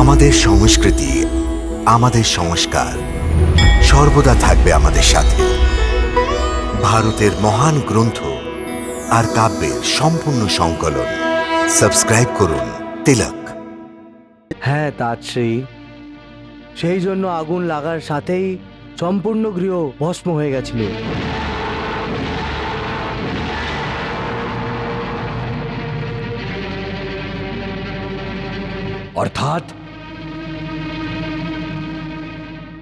আমাদের সংস্কৃতি, আমাদের সংস্কার সর্বদা থাকবে আমাদের সাথে। ভারতের মহান গ্রন্থ আর কাব্যের সম্পূর্ণ সংকলন। সাবস্ক্রাইব করুন তিলক। হ্যাঁ তাৎশ্রী সেই জন্য আগুন লাগার সাথেই সম্পূর্ণ গৃহ ভস্ম হয়ে গেছিল। অর্থাৎ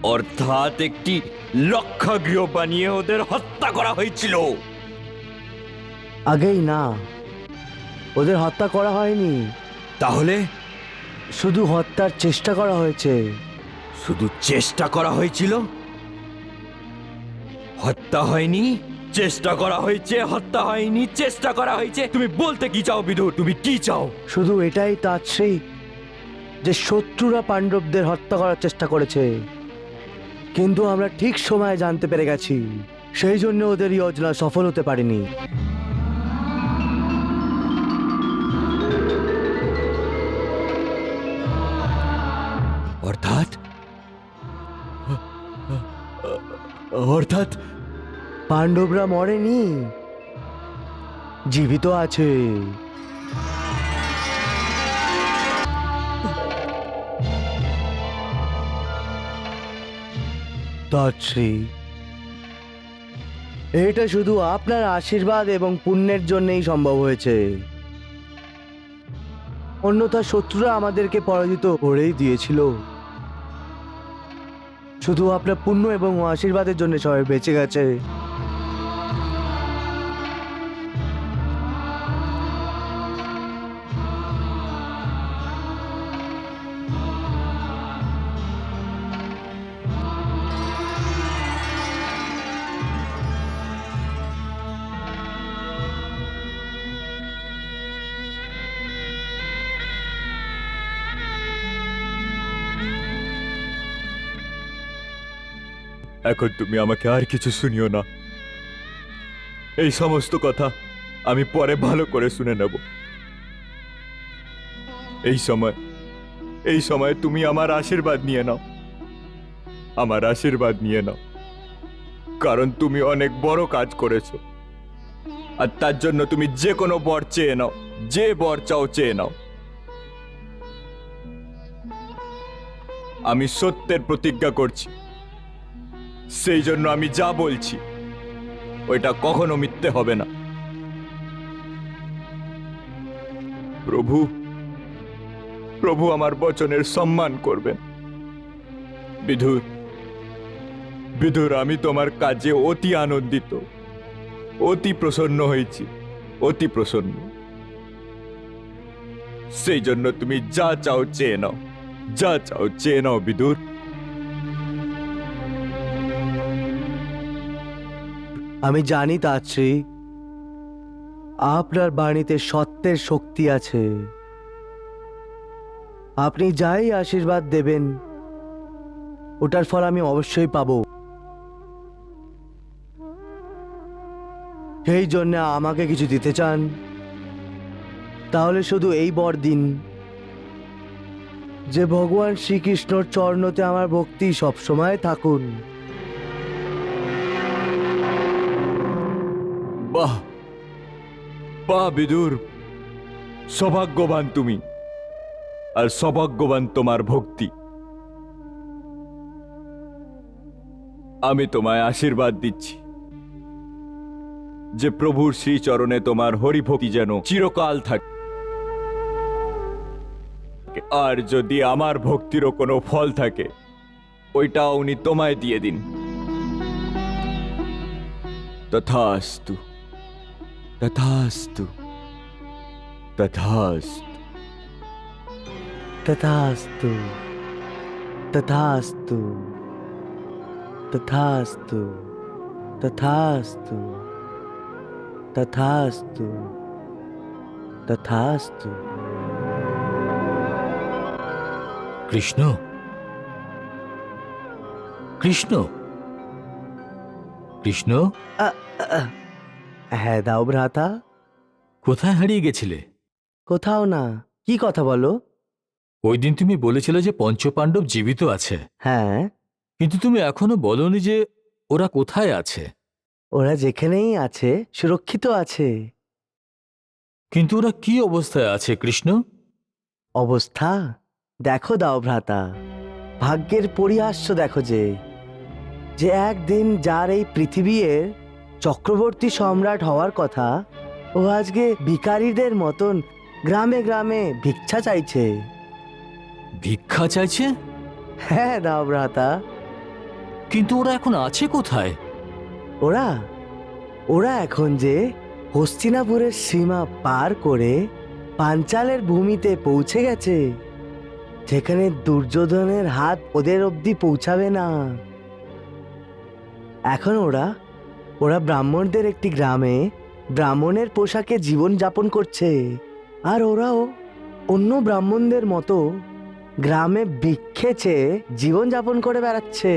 অর্থাৎ একটি লক্ষাগৃহ বানিয়ে ওদের হত্যা করা হয়েছিল। আগেই না। ওদের হত্যা করা হয়নি। তাহলে? শুধু হত্যার চেষ্টা করা হয়েছে। শুধু চেষ্টা করা হয়েছিল? হত্যা হয়নি চেষ্টা করা হয়েছে হত্যা হয়নি চেষ্টা করা হয়েছে। তুমি বলতে কি চাও বিদুর তুমি কি চাও? শুধু এটাই তা সেই যে শত্রুরা পাণ্ডবদের হত্যা করার চেষ্টা করেছে। কিন্তু আমরা ঠিক সময়ে জানতে পেরে গেছি। সেই জন্য ওদের যোজনা সফল হতে পারেনি। অর্থাৎ? অর্থাৎ? পাণ্ডবরা মরেনি। জীবিত আছে। তৎশ্রী এটা শুধু আপনার আশীর্বাদ এবং পুণ্যের জন্যই সম্ভব হয়েছে। অন্যথা শত্রুরা আমাদেরকে পরাজিত করেই দিয়েছিল। শুধু আপনার পুণ্য এবং আশীর্বাদের জন্য সবাই বেঁচে গেছে। এখন তুমি আমাকে আর কিছু শুনিও না। এই সমস্ত কথা আমি পরে ভালো করে শুনে নেব। এই সময় এই সময় তুমি আমার আশীর্বাদ নিয়ে নাও। আমার আশীর্বাদ নিয়ে নাও। কারণ তুমি অনেক বড় কাজ করেছ। আর তার জন্য তুমি যে কোনো বর চেয়ে নাও, যে বর চাও চেয়ে নাও। আমি সত্যের প্রতিজ্ঞা করছি। সেই জন্য আমি যা বলছি, ওইটা কখনো মিথ্যে হবে না। প্রভু প্রভু আমার বচনের সম্মান করবেন। বিধুর বিধুর আমি তোমার কাজে অতি আনন্দিত, অতি প্রসন্ন হয়েছি, অতি প্রসন্ন। সেই জন্য তুমি যা চাও চেয়ে নাও, যা চাও চেয়ে নাও বিদুর আমি জানি তাশ্রী আপনার বাণীতে সত্যের শক্তি আছে। আপনি যাই আশীর্বাদ দেবেন, ওটার ফল আমি অবশ্যই পাবো। সেই জন্য আমাকে কিছু দিতে চান, তাহলে শুধু এই বর দিন যে ভগবান শ্রীকৃষ্ণর চরণতে আমার ভক্তি সবসময় থাকুন। বাহ বিদুর, সৌভাগ্যবান তুমি আর সৌভাগ্যবান তোমার ভক্তি। আমি তোমায় আশীর্বাদ দিচ্ছি যে প্রভুর শ্রীচরণে তোমার হরিভক্তি যেন চিরকাল থাকে। আর যদি আমার ভক্তিরও কোনো ফল থাকে ওইটা উনি তোমায় দিয়ে দিন। তথাস্তু। तथास्तु। तथास्तु। तथास्तु। तथास्तु। तथास्तु। तथास्तु। तथास्तु। तथास्तु। कृष्ण। कृष्ण। कृष्ण। হ্যাঁ দাও ভ্রাতা। কোথায় হারিয়ে গেছিলে? কোথাও না। কি কথা বলো? ওই দিন তুমি বলেছিলে যে পঞ্চপাণ্ডব জীবিত আছে। হ্যাঁ। কিন্তু তুমি এখনও বলনি যে ওরা কোথায় আছে। ওরা যেখানেই আছে সুরক্ষিত আছে। কিন্তু ওরা কি অবস্থায় আছে কৃষ্ণ? অবস্থা? দেখো দাও ভ্রাতা। ভাগ্যের পরিহাস্য দেখো যে যে একদিন যার এই পৃথিবীর চক্রবর্তী সম্রাট হওয়ার কথা ও আজকে ভিখারিদের মতন গ্রামে গ্রামে ভিক্ষা চাইছে। ভিক্ষা চাইছে? হ্যাঁ দাও ভ্রাতা। কিন্তু ওরা এখন আছে কোথায়? ওরা? ওরা এখন যে হস্তিনাপুরের সীমা পার করে পাঞ্চালের ভূমিতে পৌঁছে গেছে যেখানে দুর্যোধনের হাত ওদের অবধি পৌঁছাবে না। এখন ওরা ওরা ব্রাহ্মণদের একটি গ্রামে ব্রাহ্মণের পোশাকে জীবন যাপন করছে। আর ওরাও অন্য ব্রাহ্মণদের মতো গ্রামে ভিক্ষে চেয়ে জীবন যাপন করে বেড়াচ্ছে।